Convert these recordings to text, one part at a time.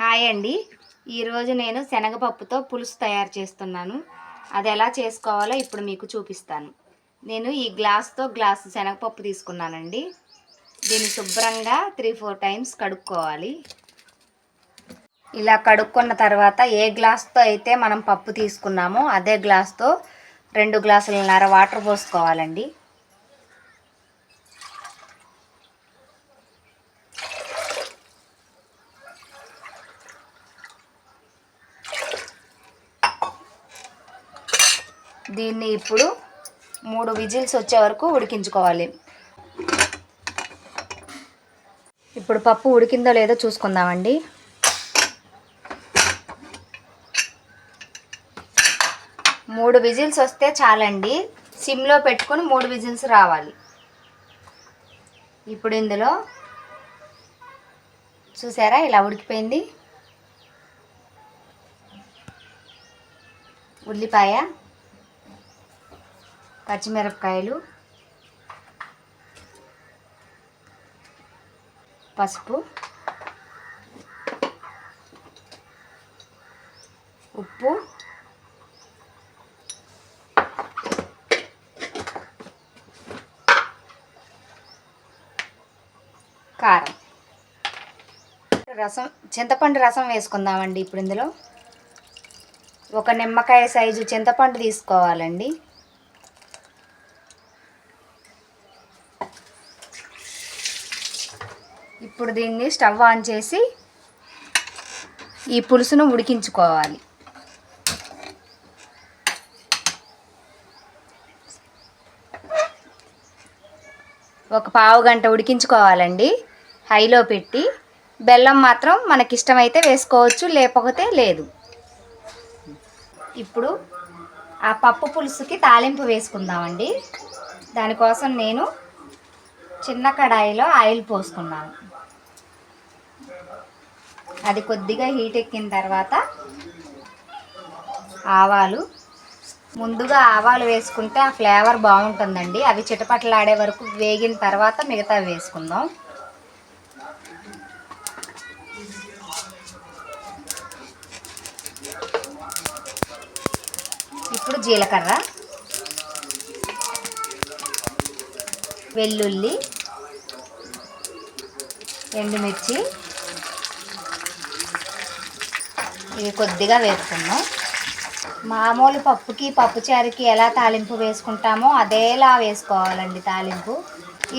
Hi అండి. ఈరోజు నేను శనగపప్పుతో పులుసు తయారు చేస్తున్నాను. అది ఎలా చేసుకోవాలో ఇప్పుడు మీకు చూపిస్తాను. నేను ఈ గ్లాస్తో గ్లాసు శనగపప్పు తీసుకున్నానండి. దీన్ని శుభ్రంగా త్రీ ఫోర్ టైమ్స్ కడుక్కోవాలి. ఇలా కడుక్కున్న తర్వాత ఏ గ్లాస్తో అయితే మనం పప్పు తీసుకున్నామో అదే గ్లాస్తో రెండు గ్లాసులన్నర వాటర్ పోసుకోవాలండి. దీన్ని ఇప్పుడు మూడు విజిల్స్ వచ్చే వరకు ఉడికించుకోవాలి. ఇప్పుడు పప్పు ఉడికిందో లేదో చూసుకుందామండి. మూడు విజిల్స్ వస్తే చాలండి. సిమ్లో పెట్టుకొని మూడు విజిల్స్ రావాలి. ఇప్పుడు ఇందులో చూసారా ఇలా ఉడికిపోయింది? ఉల్లిపాయ పచ్చిమిరపకాయలు పసుపు ఉప్పు కారం. రసం చింతపండు రసం వేసుకుందామండి ఇప్పుడు ఇందులో. ఒక నిమ్మకాయ సైజు చింతపండు తీసుకోవాలండి. ఇప్పుడు దీన్ని స్టవ్ ఆన్ చేసి ఈ పులుసును ఉడికించుకోవాలి. ఒక పావు గంట ఉడికించుకోవాలండి. హైలో పెట్టి బెల్లం మాత్రం మనకిష్టమైతే వేసుకోవచ్చు లేకపోతే లేదు. ఇప్పుడు ఆ పప్పు పులుసుకి తాలింపు వేసుకుందామండి. దానికోసం నేను చిన్న కడాయిలో ఆయిల్ పోసుకున్నాను. అది కొద్దిగా హీట్ ఎక్కిన తర్వాత ఆవాలు. ముందుగా ఆవాలు వేసుకుంటే ఆ ఫ్లేవర్ బాగుంటుందండి. అవి చిటపటలాడే వరకు వేగిన తర్వాత మిగతా వేసుకుందాం. ఇప్పుడు జీలకర్ర వెల్లుల్లి ఎండుమిర్చి ఇవి కొద్దిగా వేసుకున్నాం మామూలు పప్పుకి పప్పుచారుకి ఎలా తాలింపు వేసుకుంటామో అదేలా వేసుకోవాలండి తాలింపు.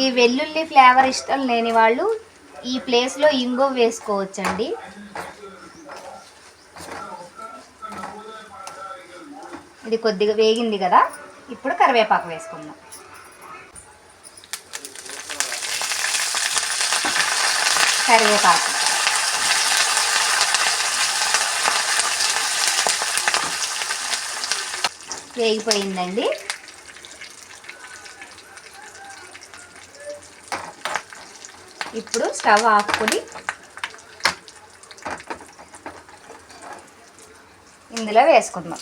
ఈ వెల్లుల్లి ఫ్లేవర్ ఇష్టం లేని వాళ్ళు ఈ ప్లేస్లో ఇంగో వేసుకోవచ్చండి. ఇది కొద్దిగా వేగింది కదా ఇప్పుడు కరివేపాకు వేసుకుందాం. కరివేపాకు. వేగిపోయిందండి ఇప్పుడు స్టవ్ ఆపుకొని ఇందులో వేసుకుందాం.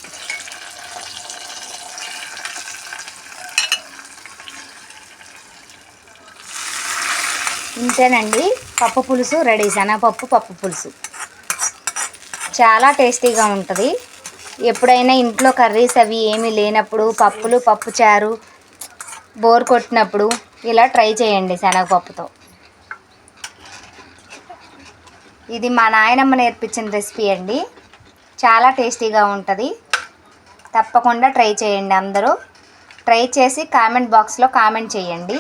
ఇంతేనండి పప్పు పులుసు రెడీ శనగపప్పు పప్పు పులుసు. చాలా టేస్టీగా ఉంటుంది. ఎప్పుడైనా ఇంట్లో కర్రీస్ అవి ఏమీ లేనప్పుడు పప్పులు పప్పు చారు బోర్ కొట్టినప్పుడు ఇలా ట్రై చేయండి శనగపప్పుతో. ఇది మా నాయనమ్మ నేర్పించిన రెసిపీ అండి. చాలా టేస్టీగా ఉంటుంది. తప్పకుండా ట్రై చేయండి అందరూ. ట్రై చేసి కామెంట్ బాక్స్లో కామెంట్ చేయండి.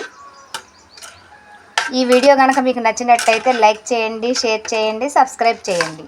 ఈ వీడియో కనుక మీకు నచ్చినట్టయితే లైక్ చేయండి షేర్ చేయండి సబ్స్క్రైబ్ చేయండి.